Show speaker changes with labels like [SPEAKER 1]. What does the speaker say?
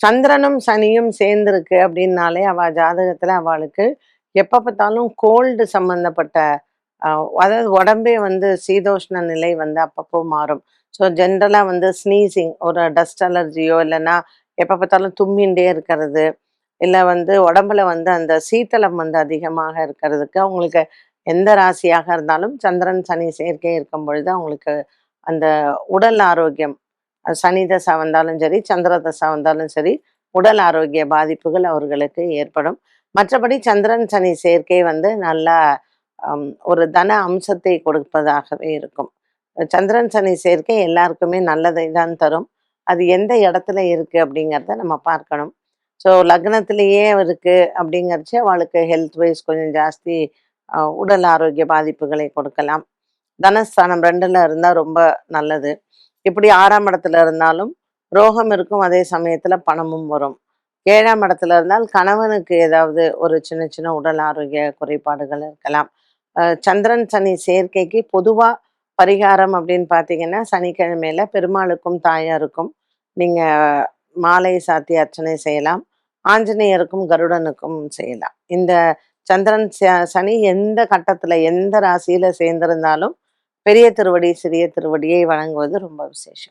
[SPEAKER 1] சந்திரனும் சனியும் சேர்ந்துருக்கு அப்படின்னாலே அவள் ஜாதகத்தில் அவளுக்கு எப்போ பார்த்தாலும் கோல்டு சம்மந்தப்பட்ட அதாவது உடம்பே வந்து சீதோஷ்ண நிலை வந்து அப்பப்போ மாறும். ஸோ ஜென்ரலாக வந்து ஸ்னீசிங் ஒரு டஸ்ட் அலர்ஜியோ இல்லைன்னா எப்போ பார்த்தாலும் தும்மிண்டே இருக்கிறது. இல்லை வந்து உடம்புல வந்து அந்த சீத்தளம் வந்து அதிகமாக இருக்கிறதுக்கு அவங்களுக்கு எந்த ராசியாக இருந்தாலும் சந்திரன் சனி சேர்க்கை இருக்கும் பொழுது அவங்களுக்கு அந்த உடல் ஆரோக்கியம் சனி தசா வந்தாலும் சரி சந்திர தசா வந்தாலும் சரி உடல் ஆரோக்கிய பாதிப்புகள் அவர்களுக்கு ஏற்படும். மற்றபடி சந்திரன் சனி சேர்க்கை வந்து நல்லா ஹம், ஒரு தன அம்சத்தை கொடுப்பதாகவே இருக்கும். சந்திரன் சனி சேர்க்கை எல்லாருக்குமே நல்லதை தான் தரும். அது எந்த இடத்துல இருக்கு அப்படிங்கிறத நம்ம பார்க்கணும். ஸோ லக்னத்திலேயே இருக்கு அப்படிங்கிறச்சு அவளுக்கு ஹெல்த் வைஸ் கொஞ்சம் ஜாஸ்தி உடல் ஆரோக்கிய பாதிப்புகளை கொடுக்கலாம். தனஸ்தானம் ரெண்டுல இருந்தா ரொம்ப நல்லது. இப்படி ஆறாம் இடத்துல இருந்தாலும் ரோகம் இருக்கும் அதே சமயத்துல பணமும் வரும். ஏழாம் இடத்துல இருந்தால் கணவனுக்கு ஏதாவது ஒரு சின்ன சின்ன உடல் ஆரோக்கிய குறைபாடுகள் இருக்கலாம். சந்திரன் சனி சேர்க்கைக்கு பொதுவா பரிகாரம் அப்படின்னு பார்த்தீங்கன்னா சனிக்கிழமையில பெருமாளுக்கும் தாயாருக்கும் நீங்க மாலை சாத்தி அர்ச்சனை செய்யலாம். ஆஞ்சநேயருக்கும் கருடனுக்கும் செய்யலாம். இந்த சந்திரன் சனி எந்த கட்டத்துல எந்த ராசியில சேர்ந்திருந்தாலும் பெரிய திருவடி சிறிய திருவடியை வணங்குவது ரொம்ப விசேஷம்.